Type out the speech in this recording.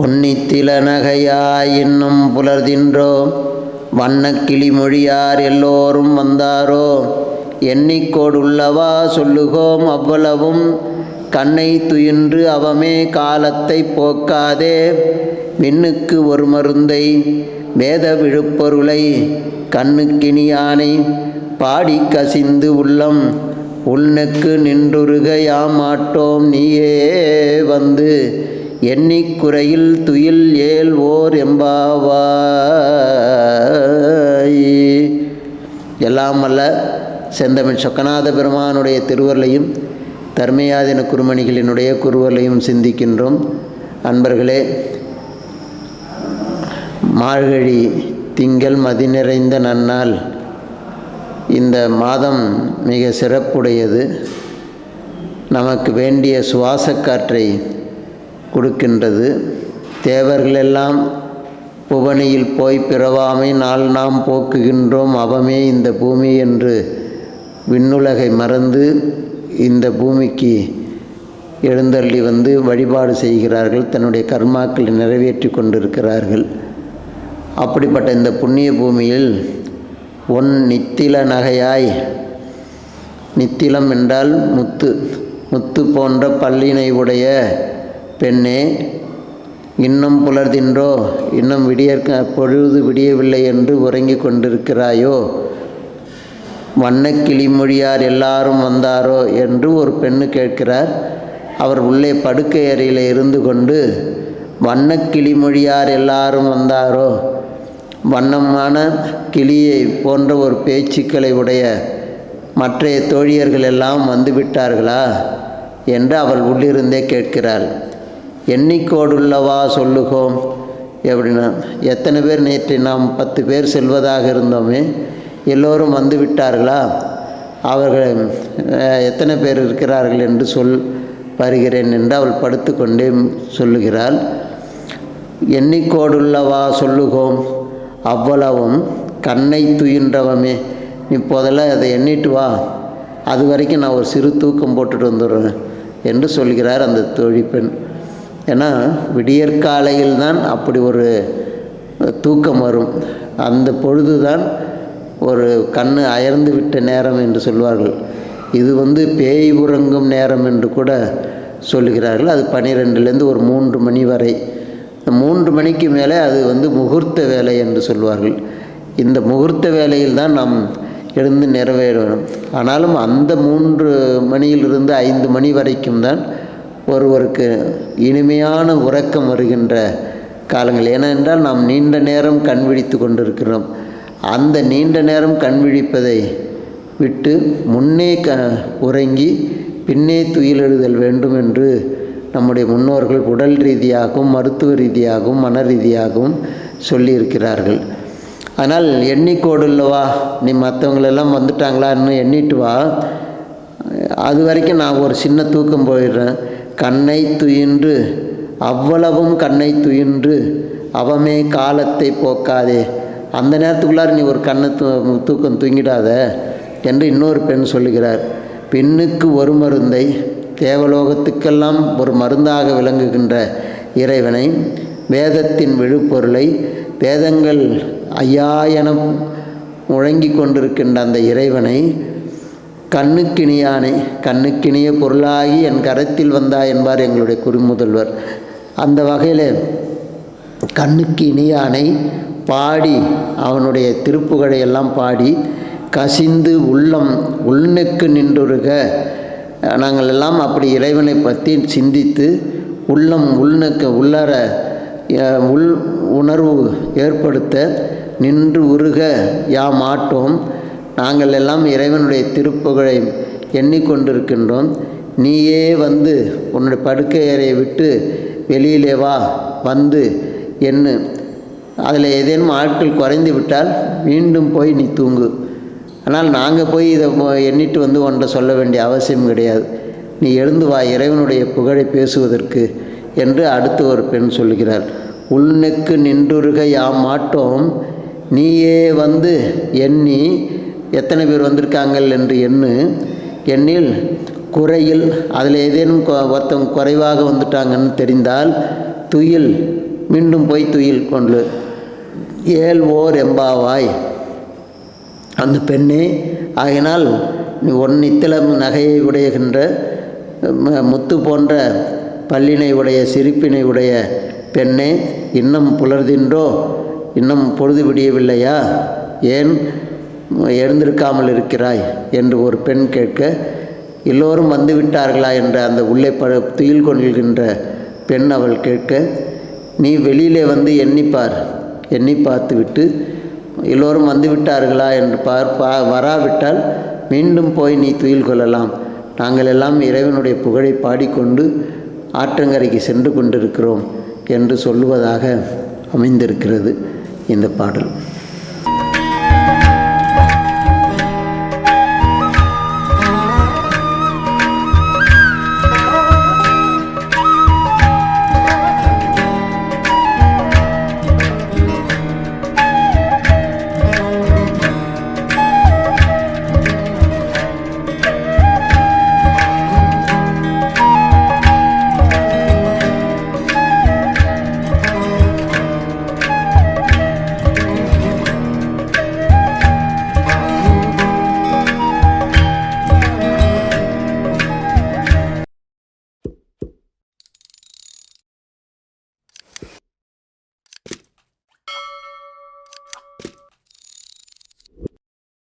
பொன்னித்தில நகையாய் இன்னும் புலர்தின்றோ வண்ணக்கிளி மொழியார் எல்லோரும் வந்தாரோ எண்ணிக்கோடுள்ளவா சொல்லுகோம் அவ்வளவும் கண்ணை துயின்று அவமே காலத்தை போக்காதே விண்ணுக்கு ஒரு மருந்தை வேத விழுப்பொருளை கண்ணுக்கினியானை பாடி கசிந்து உள்ளம் உள்நெக்கு நின்றுருகையாமாட்டோம் நீயே வந்து எண்ணிக்குறையில் துயில் ஏல் ஓர் எம்பாவாய். எல்லாம் அல்ல செந்தமிழ் சொக்கநாத பெருமானுடைய திருவருளையும் தர்மயாதின குருமணிகளினுடைய குருவர்களையும் சிந்திக்கின்றோம். அன்பர்களே மார்கழி திங்கள் மதி நிறைந்த நன்னாள். இந்த மாதம் மிக சிறப்புடையது. நமக்கு வேண்டிய சுவாசக்காற்றை கொடுக்கின்றது. தேவர்களெல்லாம் புவனியில் போய் பிறவாமை நாள் நாம் போக்குகின்றோம். அவமே இந்த பூமி என்று விண்ணுலகை மறந்து இந்த பூமிக்கு எழுந்தள்ளி வந்து வழிபாடு செய்கிறார்கள். தன்னுடைய கர்மாக்களை நிறைவேற்றி கொண்டிருக்கிறார்கள். அப்படிப்பட்ட இந்த புண்ணிய பூமியில் ஒன் நித்தில நகையாய் நித்திலம் என்றால் முத்து முத்து போன்ற பல்லினை உடைய பெண்ணே இன்னும் புலர்தின்றோ இன்னும் விடியற்க பொழுது விடியவில்லை என்று உறங்கிக் கொண்டிருக்கிறாயோ? வண்ணக் கிளிமொழியார் எல்லாரும் வந்தாரோ என்று ஒரு பெண்ணு கேட்கிறார். அவர் உள்ளே படுக்கை அறையில் இருந்து கொண்டு வண்ணக் கிளிமொழியார் எல்லாரும் வந்தாரோ? வண்ணமான கிளியை போன்ற ஒரு பேச்சுக்களை உடைய மற்றைய தோழியர்கள் எல்லாம் வந்துவிட்டார்களா என்று அவள் உள்ளிருந்தே கேட்கிறாள். எண்ணிக்கோடுள்ளவா சொல்லுகோம். எப்படின்னா எத்தனை பேர் நேற்று நாம் பத்து பேர் செல்வதாக இருந்தோமே எல்லோரும் வந்து விட்டார்களா? அவர்கள் எத்தனை பேர் இருக்கிறார்கள் என்று சொல் வருகிறேன் என்று அவள் படுத்துக்கொண்டே சொல்லுகிறாள். எண்ணிக்கோடுள்ளவா சொல்லுகோம். அவ்வளவும் கண்ணை துயின்றவமே. நீ முதல்ல அதை எண்ணிட்டு வா. அது வரைக்கும் நான் ஒரு சிறு தூக்கம் போட்டுட்டு வந்துடுறேன் என்று சொல்கிறார் அந்த தொழிப்பெண். ஏன்னா விடியற்காலையில் தான் அப்படி ஒரு தூக்கம் வரும். அந்த பொழுது தான் ஒரு கண்ணு அயர்ந்து விட்ட நேரம் என்று சொல்வார்கள். இது வந்து பேய் உறங்கும் நேரம் என்று கூட சொல்லுகிறார்கள். அது பனிரெண்டுலேருந்து ஒரு மூன்று மணி வரை. மூன்று மணிக்கு மேலே அது வந்து முகூர்த்த வேலை என்று சொல்வார்கள். இந்த முகூர்த்த வேலையில் தான் நாம் எழுந்து நிறைவேறணும். ஆனாலும் அந்த மூன்று மணியிலிருந்து ஐந்து மணி வரைக்கும் தான் ஒருவருக்கு இனிமையான உறக்கம் வருகின்ற காலங்கள். ஏனென்றால் நாம் நீண்ட நேரம் கண் விழித்து கொண்டிருக்கிறோம். அந்த நீண்ட நேரம் கண் விழிப்பதை விட்டு முன்னே க உறங்கி பின்னே துயிலெழுதல் வேண்டும் என்று நம்முடைய முன்னோர்கள் உடல் ரீதியாகவும் மருத்துவ ரீதியாகவும் மன ரீதியாகவும் சொல்லியிருக்கிறார்கள். ஆனால் எண்ணிக்கோடுல்லவா நீ மற்றவங்களெல்லாம் வந்துட்டாங்களான்னு எண்ணிட்டு வா. அது வரைக்கும் நான் ஒரு சின்ன தூக்கம் போயிடுறேன். கண்ணை துயின்று அவ்வளவும் கண்ணை துயின்று அவமே காலத்தை போக்காதே. அந்த நேரத்துக்குள்ளார நீ ஒரு கண்ணை தூ தூக்கம் தூங்கிடாத என்று இன்னொரு பெண் சொல்லுகிறார். பெண்ணுக்கு ஒரு மருந்தை தேவலோகத்துக்கெல்லாம் ஒரு மருந்தாக விளங்குகின்ற இறைவனை வேதத்தின் விழுப்பொருளை வேதங்கள் ஐயா என முழங்கி கொண்டிருக்கின்ற அந்த இறைவனை கண்ணுக்கிணியானே கண்ணுக்கினிய பொருளாகி என் கரத்தில் வந்தா என்பார் எங்களுடைய குறுமுதல்வர் அந்த வகையில் கண்ணுக்கு இணையானை பாடி அவனுடைய திருப்புகழை எல்லாம் பாடி கசிந்து உள்ளம் உள்நெக்கு நின்றுருக நாங்கள் எல்லாம் அப்படி இறைவனை பற்றி சிந்தித்து உள்ளம் உள்நெக்க உள்ளார உள் உணர்வு ஏற்படுத்த நின்று உருக யாம் ஆட்டோம் நாங்கள் எல்லாம் இறைவனுடைய திருப்புகழை எண்ணிக்கொண்டிருக்கின்றோம். நீயே வந்து உன்னுடைய படுக்கை அறையை விட்டு வெளியிலே வா வந்து எண்ணு. அதில் ஏதேனும் ஆட்கள் குறைந்து விட்டால் மீண்டும் போய் நீ தூங்கு. ஆனால் நாங்கள் போய் இதை எண்ணிட்டு வந்து ஒன்றை சொல்ல வேண்டிய அவசியம் கிடையாது. நீ எழுந்து வா இறைவனுடைய புகழை பேசுவதற்கு என்று அடுத்து ஒரு பெண் சொல்கிறார் உள்நெக்கு நின்றுருக யாம் மாட்டோம். நீயே வந்து எண்ணி எத்தனை பேர் வந்திருக்காங்கள் என்று எண்ணு எண்ணில் குறையில் அதில் ஏதேனும் ஒருத்தவங்க குறைவாக வந்துட்டாங்கன்னு தெரிந்தால் துயில் மீண்டும் போய் துயில் கொண்டு ஏல் ஓர் எம்பாவாய். அந்த பெண்ணே ஆகினால் நீ ஒன் நித்திலம் நகையை உடையகின்ற முத்து போன்ற பல்லினை உடைய சிரிப்பினை உடைய பெண்ணே இன்னும் புலர்தின்றோ இன்னும் பொழுது விடியவில்லையா? ஏன் எழுந்திருக்காமல் இருக்கிறாய் என்று ஒரு பெண் கேட்க எல்லோரும் வந்து விட்டார்களா? என்ற அந்த உள்ளே ப துயில் கொள்கின்ற பெண் அவள் கேட்க நீ வெளியிலே வந்து எண்ணிப்பார். எண்ணி பார்த்து விட்டு எல்லோரும் வந்து விட்டார்களா? என்று பார் பா வராவிட்டால் மீண்டும் போய் நீ துயில் கொள்ளலாம். நாங்கள் எல்லாம் இறைவனுடைய புகழை பாடிக்கொண்டு ஆற்றங்கரைக்கு சென்று கொண்டிருக்கிறோம் என்று சொல்லுவதாக அமைந்திருக்கிறது இந்த பாடல்.